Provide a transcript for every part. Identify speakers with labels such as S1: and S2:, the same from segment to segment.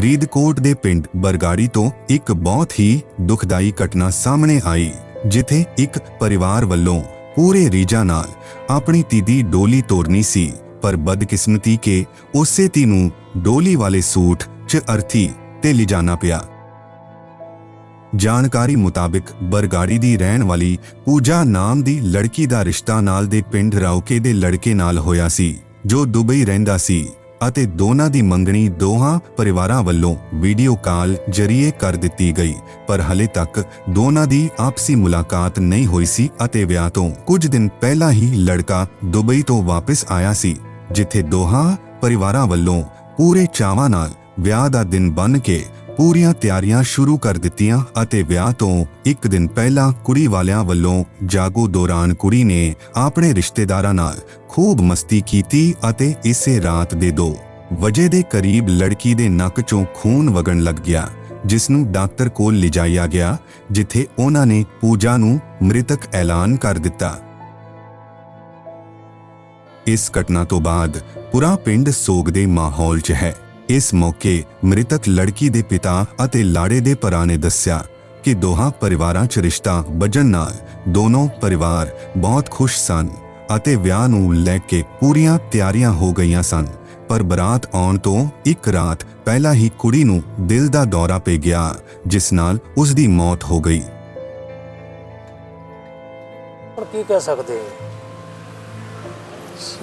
S1: ਰੀਦਕੋਟ ਦੇ ਪਿੰਡ ਬਰਗਾੜੀ ਤੋਂ ਇੱਕ ਬਹੁਤ ਹੀ ਦੁਖਦਾਈ ਘਟਨਾ ਸਾਹਮਣੇ ਆਈ, ਜਿੱਥੇ ਇੱਕ ਪਰਿਵਾਰ ਵੱਲੋਂ ਪੂਰੇ ਰੀਜਾ ਨਾਲ ਆਪਣੀ ਧੀ ਡੋਲੀ ਤੋਰਨੀ ਸੀ, ਪਰ ਬਦਕਿਸਮਤੀ ਕੇ ਉਸੇ ਧੀ ਨੂੰ ਡੋਲੀ ਵਾਲੇ ਸੂਟ 'ਚ ਅਰਥੀ ਤੇ ਲਿਜਾਣਾ ਪਿਆ। ਜਾਣਕਾਰੀ ਮੁਤਾਬਕ ਬਰਗਾੜੀ ਦੀ ਰਹਿਣ ਵਾਲੀ ਪੂਜਾ ਨਾਮ ਦੀ ਲੜਕੀ ਦਾ ਰਿਸ਼ਤਾ ਨਾਲ ਦੇ ਪਿੰਡ ਰਾਉਕੇ ਦੇ ਲੜਕੇ ਨਾਲ ਹੋਇਆ ਸੀ, ਜੋ ਦੁਬਈ ਰਹਿੰਦਾ ਸੀ। ਅਤੇ ਦੋਨਾਂ ਦੀ ਮੰਗਣੀ ਦੋਹਾਂ ਪਰਿਵਾਰਾਂ ਵੱਲੋਂ ਵੀਡੀਓ ਕਾਲ ਜਰੀਏ ਕਰ ਦਿੱਤੀ ਗਈ। ਪਰ ਹਲੇ ਤੱਕ ਦੋਨਾਂ ਦੀ ਆਪਸੀ ਮੁਲਾਕਾਤ ਨਹੀਂ ਹੋਈ ਸੀ ਅਤੇ ਵਿਆਹ ਤੋਂ ਕੁਝ ਦਿਨ ਪਹਿਲਾਂ ਹੀ ਲੜਕਾ ਦੁਬਈ ਤੋਂ ਵਾਪਸ ਆਇਆ ਸੀ, ਜਿੱਥੇ ਦੋਹਾਂ ਪਰਿਵਾਰਾਂ ਵੱਲੋਂ ਪੂਰੇ ਚਾਵਾਂ ਨਾਲ ਵਿਆਹ ਦਾ ਦਿਨ ਬਣ ਕੇ ਪੂਰੀਆਂ ਤਿਆਰੀਆਂ ਸ਼ੁਰੂ ਕਰ ਦਿੱਤੀਆਂ ਅਤੇ ਵਿਆਹ ਤੋਂ ਇੱਕ ਦਿਨ ਪਹਿਲਾਂ ਕੁੜੀ ਵਾਲਿਆਂ ਵੱਲੋਂ ਜਾਗੋ ਦੌਰਾਨ ਕੁੜੀ ਨੇ ਆਪਣੇ ਰਿਸ਼ਤੇਦਾਰਾਂ ਨਾਲ ਖੂਬ ਮਸਤੀ ਕੀਤੀ ਅਤੇ ਇਸੇ ਰਾਤ ਦੇ 2 ਵਜੇ ਦੇ ਕਰੀਬ ਲੜਕੀ ਦੇ ਨੱਕ 'ਚੋਂ ਖੂਨ ਵਗਣ ਲੱਗ ਗਿਆ, ਜਿਸ ਨੂੰ ਡਾਕਟਰ ਕੋਲ ਲਿਜਾਇਆ ਗਿਆ, ਜਿੱਥੇ ਉਹਨਾਂ ਨੇ ਪੂਜਾ ਨੂੰ ਮ੍ਰਿਤਕ ਐਲਾਨ ਕਰ ਦਿੱਤਾ। ਇਸ ਘਟਨਾ ਤੋਂ ਬਾਅਦ ਪੂਰਾ ਪਿੰਡ ਸੋਗ ਦੇ ਮਾਹੌਲ 'ਚ ਹੈ। ਇਸ ਮੌਕੇ ਮ੍ਰਿਤਕ ਲੜਕੀ ਦੇ ਪਿਤਾ ਅਤੇ ਲਾੜੇ ਦੇ ਭਰਾ ਨੇ ਦੱਸਿਆ ਕਿ ਦੋਹਾਂ ਪਰਿਵਾਰਾਂ 'ਚ ਰਿਸ਼ਤਾ ਵੱਜਣ ਨਾਲ ਦੋਨੋਂ ਪਰਿਵਾਰ ਬਹੁਤ ਖੁਸ਼ ਸਨ ਅਤੇ ਵਿਆਹ ਨੂੰ ਲੈ ਕੇ ਪੂਰੀਆਂ ਤਿਆਰੀਆਂ ਹੋ ਗਈਆਂ ਸਨ। ਪਰ ਬਰਾਤ ਆਉਣ ਤੋਂ ਇੱਕ ਰਾਤ ਪਹਿਲਾਂ ਹੀ ਕੁੜੀ ਨੂੰ ਦਿਲ ਦਾ ਦੌਰਾ ਪੈ ਗਿਆ ਜਿਸ ਨਾਲ ਉਸ ਦੀ ਮੌਤ ਹੋ ਗਈ।
S2: ਹੁਣ ਕੀ ਕਹਿ ਸਕਦੇ?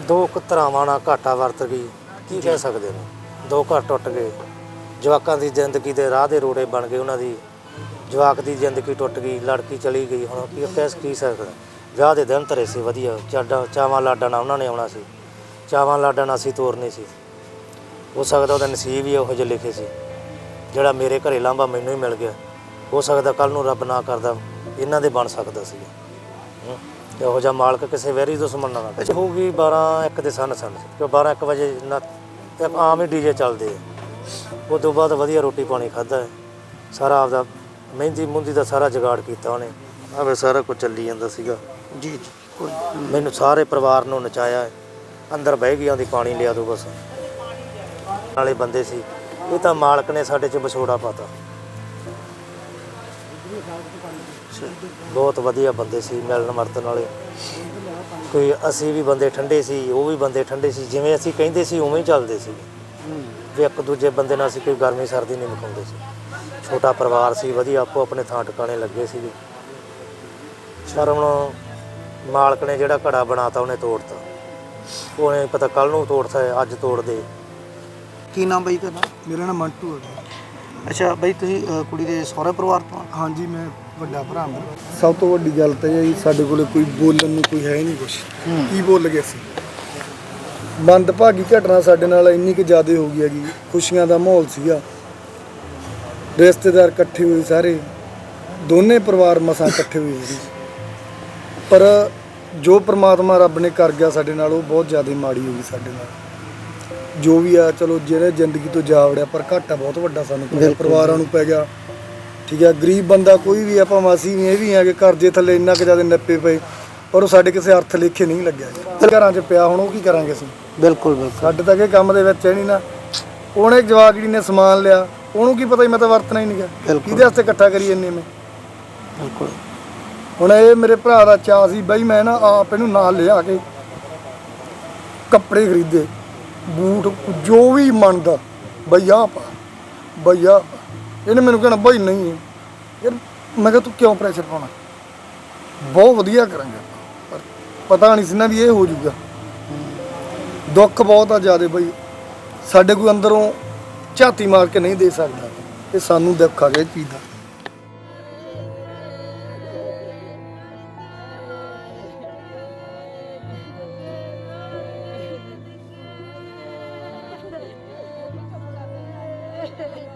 S2: ਦੋ ਕੁਤਰਾਵਾਂ ਨਾਲ ਘਾਟਾ ਵਰਤ ਗਈ। ਕੀ ਕਹਿ ਸਕਦੇ ਨੇ? ਦੋ ਘਰ ਟੁੱਟ ਗਏ। ਜਵਾਕਾਂ ਦੀ ਜ਼ਿੰਦਗੀ ਦੇ ਰਾਹ ਦੇ ਰੋੜੇ ਬਣ ਗਏ ਉਹਨਾਂ ਦੀ। ਜਵਾਕ ਦੀ ਜ਼ਿੰਦਗੀ ਟੁੱਟ ਗਈ, ਲੜਕੀ ਚਲੀ ਗਈ। ਹੁਣ ਕੀ ਕਹਿ ਕੀ ਸਕਦਾ? ਵਿਆਹ ਦੇ ਦਿਨ ਧਰੇ ਸੀ, ਵਧੀਆ। ਚਾਡਾ, ਚਾਵਾਂ ਲਾਡਾਂ ਨਾਲ ਉਹਨਾਂ ਨੇ ਆਉਣਾ ਸੀ। ਚਾਵਾਂ ਲਾਡਾਂ ਨਾਲ ਅਸੀਂ ਤੋਰਨੀ ਸੀ। ਹੋ ਸਕਦਾ ਉਹਦਾ ਨਸੀਬ ਹੀ ਇਹੋ ਜਿਹੇ ਲਿਖੇ ਸੀ, ਜਿਹੜਾ ਮੇਰੇ ਘਰੇ ਲਾਂਭਾ ਮੈਨੂੰ ਹੀ ਮਿਲ ਗਿਆ। ਹੋ ਸਕਦਾ ਕੱਲ ਨੂੰ ਰੱਬ ਨਾ ਕਰਦਾ, ਇਹਨਾਂ ਦੇ ਬਣ ਸਕਦਾ ਸੀ। ਇਹੋ ਜਿਹਾ ਮਾਲਕ ਕਿਸੇ ਵੈਰੀ ਦੁਸ਼ਮਣ ਨਾਲ ਨਾ ਹੋਊਗੀ 12 1 ਦੇ ਸਨ ਸਨ ਕਿ 12 1 ਵਜੇ ਨਾ ਤੇ ਆਮ ਹੀ ਡੀਜੇ ਚੱਲਦੇ ਆ। ਉਹ ਤੋਂ ਬਾਅਦ ਵਧੀਆ ਰੋਟੀ ਪਾਣੀ ਖਾਦਾ ਹੈ। ਸਾਰਾ ਆਪਦਾ ਮਹਿੰਦੀ ਮੁੰਦੀ ਦਾ ਸਾਰਾ ਜੁਗਾੜ ਕੀਤਾ ਉਹਨੇ। ਆਵੇ ਸਾਰਾ ਕੁਝ ਚੱਲੀ ਜਾਂਦਾ ਸੀਗਾ।
S3: ਜੀ ਜੀ ਕੋਈ
S2: ਮੈਨੂੰ ਸਾਰੇ ਪਰਿਵਾਰ ਨੂੰ ਨਚਾਇਆ ਹੈ। ਅੰਦਰ ਬਹਿ ਗਈ ਆਂਦੀ ਪਾਣੀ ਲਿਆ ਦੋ ਬਸ। ਨਾਲੇ ਬੰਦੇ ਸੀ। ਇਹ ਤਾਂ ਮਾਲਕ ਨੇ ਸਾਡੇ 'ਚ ਵਿਛੋੜਾ ਪਾਤਾ। ਬਹੁਤ ਵਧੀਆ ਬੰਦੇ ਸੀ ਮਿਲਣ ਵਰਤਣ ਵਾਲੇ। ਕੋਈ ਅਸੀਂ ਵੀ ਬੰਦੇ ਠੰਡੇ ਸੀ ਉਹ ਵੀ ਬੰਦੇ ਠੰਡੇ ਸੀ ਜਿਵੇਂ ਅਸੀਂ ਕਹਿੰਦੇ ਸੀ ਉਵੇਂ ਹੀ ਚੱਲਦੇ ਸੀ। ਵੀ ਇੱਕ ਦੂਜੇ ਬੰਦੇ ਨਾਲ ਅਸੀਂ ਕੋਈ ਗਰਮੀ ਸਰਦੀ ਨਹੀਂ ਮੁਕਾਉਂਦੇ ਸੀ। ਛੋਟਾ ਪਰਿਵਾਰ ਸੀ ਵਧੀਆ ਆਪੋ ਆਪਣੇ ਥਾਂ ਟਿਕਾਣੇ ਲੱਗੇ ਸੀਗੇ। ਪਰ ਹੁਣ ਮਾਲਕ ਨੇ ਜਿਹੜਾ ਘੜਾ ਬਣਾਤਾ ਉਹਨੇ ਤੋੜਤਾ। ਉਹਨੇ ਪਤਾ ਕੱਲ ਨੂੰ ਤੋੜਤਾ ਅੱਜ ਤੋੜ ਦੇ
S3: ਕੀ ਨਾਮ ਬਾਈ ਤੁਹਾਡਾ
S4: ਮੇਰਾ ਨਾਮ ਮੰਟੂ ਹੈ।
S3: ਅੱਛਾ ਬਾਈ ਤੁਸੀਂ ਅ, ਕੁੜੀ ਦੇ ਸਹੁਰੇ ਪਰਿਵਾਰ ਤੋਂ ਆ?
S4: ਹਾਂਜੀ ਮੈਂ ਵੱਡਾ ਭਰਾ ਹਾਂ ਸਭ ਤੋਂ ਵੱਡੀ ਗੱਲ ਤਾਂ ਇਹ ਹੈ ਜੀ ਸਾਡੇ ਕੋਲੇ ਕੋਈ ਬੋਲਣ ਨੂੰ ਕੋਈ ਹੈ ਹੀ ਨਹੀਂ ਕੁਛ। ਕੀ ਬੋਲ ਗਏ ਸੀ ਮੰਦਭਾਗੀ ਘਟਨਾ ਸਾਡੇ ਨਾਲ ਇੰਨੀ ਕੁ ਜ਼ਿਆਦਾ ਹੋ ਗਈ ਹੈਗੀ। ਖੁਸ਼ੀਆਂ ਦਾ ਮਾਹੌਲ ਸੀਗਾ। ਰਿਸ਼ਤੇਦਾਰ ਇਕੱਠੇ ਹੋਏ ਸਾਰੇ। ਦੋਨੇ ਪਰਿਵਾਰ ਮਸਾਂ ਇਕੱਠੇ ਹੋਏ ਸੀ ਪਰ ਜੋ ਪ੍ਰਮਾਤਮਾ ਰੱਬ ਨੇ ਕਰ ਗਿਆ ਸਾਡੇ ਨਾਲ ਉਹ ਬਹੁਤ ਜ਼ਿਆਦਾ ਮਾੜੀ ਹੋ ਗਈ ਸਾਡੇ ਨਾਲ। ਜੋ ਵੀ ਆ ਚਲੋ ਜਿਹੜੇ ਜ਼ਿੰਦਗੀ ਤੋਂ ਜਾ ਵੜਿਆ ਪਰ ਘਾਟਾ ਬਹੁਤ ਵੱਡਾ ਸਾਨੂੰ
S3: ਬਿਲਕੁਲ।
S4: ਪਰਿਵਾਰਾਂ ਨੂੰ ਪੈ ਗਿਆ। ਠੀਕ ਹੈ ਗਰੀਬ ਬੰਦਾ ਕੋਈ ਵੀ ਆਪਾਂ ਮਾਸੀ ਵੀ ਇਹ ਵੀ ਆ ਕਿ ਕਰਜ਼ੇ ਥੱਲੇ ਇੰਨਾ ਕੁ ਜ਼ਿਆਦਾ ਨੱਪੇ ਪਏ ਪਰ ਉਹ ਸਾਡੇ ਕਿਸੇ ਅਰਥ ਲੇਖੇ ਨਹੀਂ ਲੱਗਿਆ। ਘਰਾਂ 'ਚ ਪਿਆ ਹੁਣ ਉਹ ਕੀ ਕਰਾਂਗੇ ਅਸੀਂ
S3: ਬਿਲਕੁਲ ਬਿਲਕੁਲ
S4: ਸਾਡੇ ਤਾਂ ਇਹ ਕੰਮ ਦੇ ਵਿੱਚ ਹੈ ਨਹੀਂ ਨਾ ਉਹਨੇ ਜਵਾਗੜੀ ਨੇ ਸਮਾਨ ਲਿਆ ਉਹਨੂੰ ਕੀ ਪਤਾ ਸੀ ਮੈਂ ਤਾਂ ਵਰਤਣਾ ਹੀ ਨਹੀਂ ਗਿਆ
S3: ਬਿਲਕੁਲ।
S4: ਕਿਹਦੇ ਵਾਸਤੇ ਇਕੱਠਾ ਕਰੀ ਇੰਨੇ ਮੈਂ
S3: ਬਿਲਕੁਲ
S4: ਹੁਣ ਇਹ ਮੇਰੇ ਭਰਾ ਦਾ ਚਾਅ ਸੀ ਬਈ ਮੈਂ ਨਾ ਆਪ ਇਹਨੂੰ ਨਾਲ ਲਿਆ ਕੇ ਕੱਪੜੇ ਖਰੀਦੇ ਬੂਟ ਜੋ ਵੀ ਮੰਨਦਾ ਬਈ ਆਹ ਪਾ ਬਈ ਆਹ ਪਾ। ਇਹਨੇ ਮੈਨੂੰ ਕਹਿਣਾ, ਬਈ ਨਹੀਂ ਹੈ। ਯਾਰ ਮੈਂ ਕਿਹਾ, ਤੂੰ ਕਿਉਂ ਪ੍ਰੈਸ਼ਰ ਪਾਉਣਾ? ਬਹੁਤ ਵਧੀਆ ਕਰਾਂਗੇ ਪਰ ਪਤਾ ਨਹੀਂ ਸੀ ਨਾ ਵੀ ਇਹ ਹੋ ਜਾਊਗਾ। ਦੁੱਖ ਬਹੁਤ ਆ ਜਿਆਦੇ ਬਈ। ਸਾਡੇ ਕੋਈ ਅੰਦਰੋਂ ਝਾਤੀ ਮਾਰ ਕੇ ਨਹੀਂ ਦੇ ਸਕਦਾ। ਇਹ ਸਾਨੂੰ ਦੁੱਖ ਆ ਗਿਆ ਇਹ ਚੀਜ਼ ਦਾ।